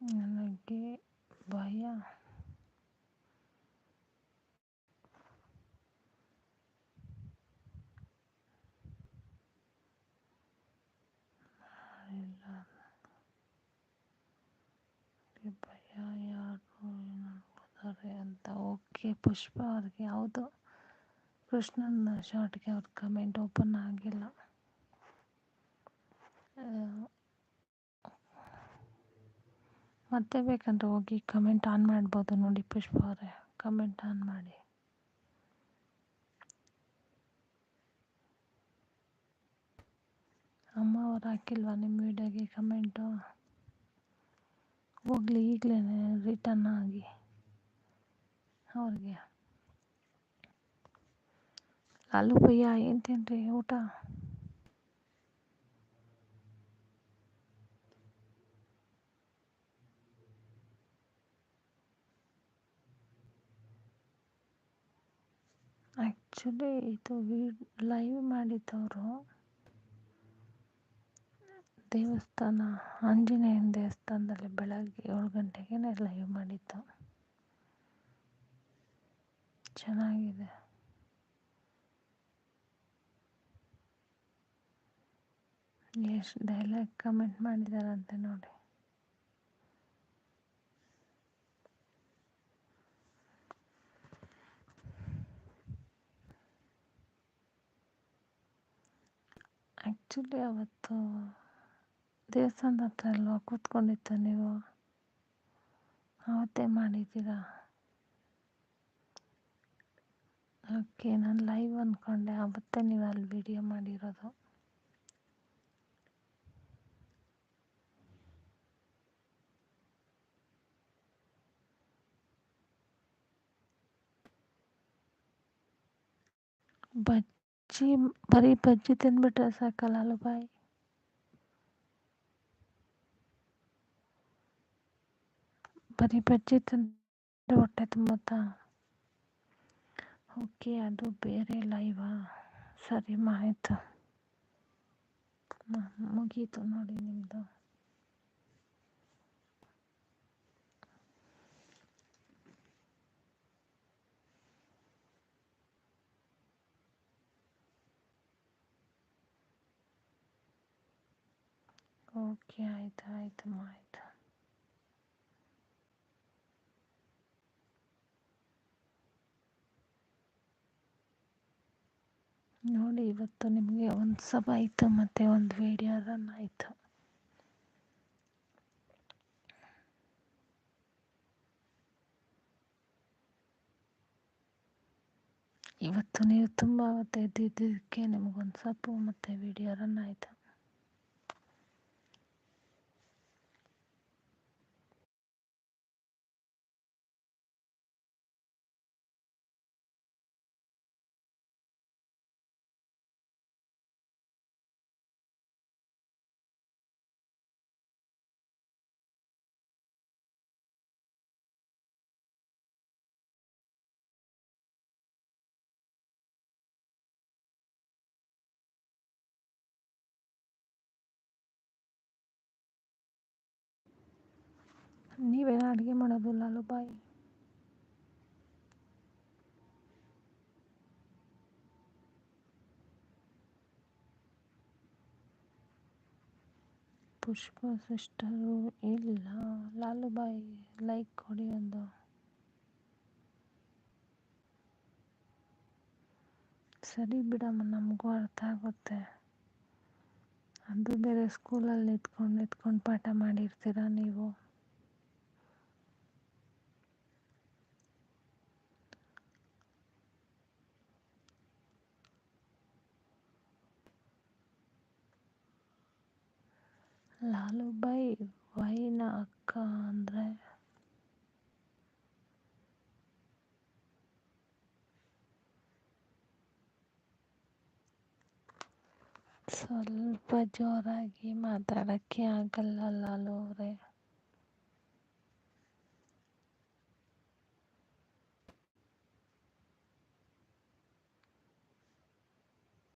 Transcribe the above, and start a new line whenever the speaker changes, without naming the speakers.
ನನಗೆ ಭಯ ಇಲ್ಲ ನನಗೆ ಭಯ ಯಾರು ಏನಾಗ್ಬೋದಾರೆ ಅಂತ ಓಕೆ ಪುಷ್ಪ ಅವ್ರಿಗೆ ಯಾವುದು ಕೃಷ್ಣನ ಶಾರ್ಟ್ಗೆ ಅವ್ರ ಕಮೆಂಟ್ ಓಪನ್ ಆಗಿಲ್ಲ ಆ, ಮತ್ತೆ ಬೇಕಂದ್ರೆ ಹೋಗಿ ಕಮೆಂಟ್ ಆನ್ ಮಾಡ್ಬೋದು ನೋಡಿ ಪುಷ್ಪ ಅವರೇ. ಕಮೆಂಟ್ ಆನ್ ಮಾಡಿ. ಅಮ್ಮ ಅವ್ರು ಹಾಕಿಲ್ವಾ ನಿಮ್ಮ ವಿಡಿಯೋಗೆ ಕಮೆಂಟು ಹೋಗ್ಲಿ ಈಗಲೇ ರಿಟರ್ನ್ ಆಗಿ. ಅವ್ರಿಗೆ. ಲಾಲು ಭಯ್ಯ ಏನು ತಿನ್ರಿ ಊಟ? ಆ್ಯಕ್ಚುಲಿ ಇದು ಲೈವ್ ಮಾಡಿದ್ದವರು ದೇವಸ್ಥಾನ, ಆಂಜನೇಯನ ದೇವಸ್ಥಾನದಲ್ಲಿ ಬೆಳಗ್ಗೆ ಏಳು ಗಂಟೆಗೆ ಲೈವ್ ಮಾಡಿದ್ದು. ಚೆನ್ನಾಗಿದೆ. ಎಷ್ಟು ಡೈಲಾಗ್ ಕಮೆಂಟ್ ಮಾಡಿದಾರಂತೆ ನೋಡಿ. ಆ್ಯಕ್ಚುಲಿ ಅವತ್ತು ದೇವಸ್ಥಾನದ ಹತ್ರ ಅಲ್ವಾ ಕೂತ್ಕೊಂಡಿತ್ತು ನೀವು? ಅವತ್ತೇ ಮಾಡಿದ್ದೀರಾ? ಓಕೆ ನಾನು ಲೈವ್ ಅಂದ್ಕೊಂಡೆ ಅವತ್ತೇ ನೀವು ಅಲ್ಲಿ ವಿಡಿಯೋ ಮಾಡಿರೋದು. ಬಜ್ಜಿ, ಬರೀ ಬಜ್ಜಿ ತಿಂದ್ಬಿಟ್ರೆ ಸಾಕಲ್ಲ ಬಾಯ್? ಬರೀ ಬಜ್ಜಿ ತಿಂದ್ರೆ ಹೊಟ್ಟೆ ತುಂಬುತ್ತಾ? ಓಕೆ, ಅದು ಬೇರೆ ಲೈವ ಸರಿ ಆಯಿತು ಮುಗೀತು ನೋಡಿ ನಿಮ್ಮದು ಓಕೆ, ಆಯಿತು ಆಯಿತು ಆಯಿತು ನೋಡಿ, ಇವತ್ತು ನಿಮಗೆ ಒಂದು ಸಬ್ ಆಯಿತು, ಮತ್ತು ಒಂದು ವಿಡಿಯೋ ರನ್ ಆಯಿತು. ಇವತ್ತು ನೀವು ತುಂಬ ಹೊತ್ತು ಎದ್ದಿದ್ದಕ್ಕೆ ನಿಮಗೊಂದು ಸಪ್ಪು ಮತ್ತು ವಿಡಿಯೋ ರನ್ ಆಯಿತು. ನೀವೇನು ಅಡುಗೆ ಮಾಡೋದು ಬಾಯ್. ಪುಷ್ಪ ಸಿಸ್ಟರು ಇಲ್ಲ ಲಾಲುಬಾಯಿ ಲೈಕ್ ಕೊಡಿ ಒಂದು ಸರಿ ಬಿಡಮ್ಮ, ನಮಗೂ ಅರ್ಥ ಆಗುತ್ತೆ. ಅದು ಬೇರೆ ಸ್ಕೂಲಲ್ಲಿ ನಿಂತ್ಕೊಂಡು ನಿಂತ್ಕೊಂಡು ಪಾಠ ಮಾಡಿರ್ತೀರ ನೀವು? ಲಾಲುಬಾಯಿ ವೈನ ಅಕ್ಕ ಅಂದರೆ ಸ್ವಲ್ಪ ಜೋರಾಗಿ ಮಾತಾಡೋಕ್ಕೆ ಆಗಲ್ಲ ಲಾಲು ಅವರೇ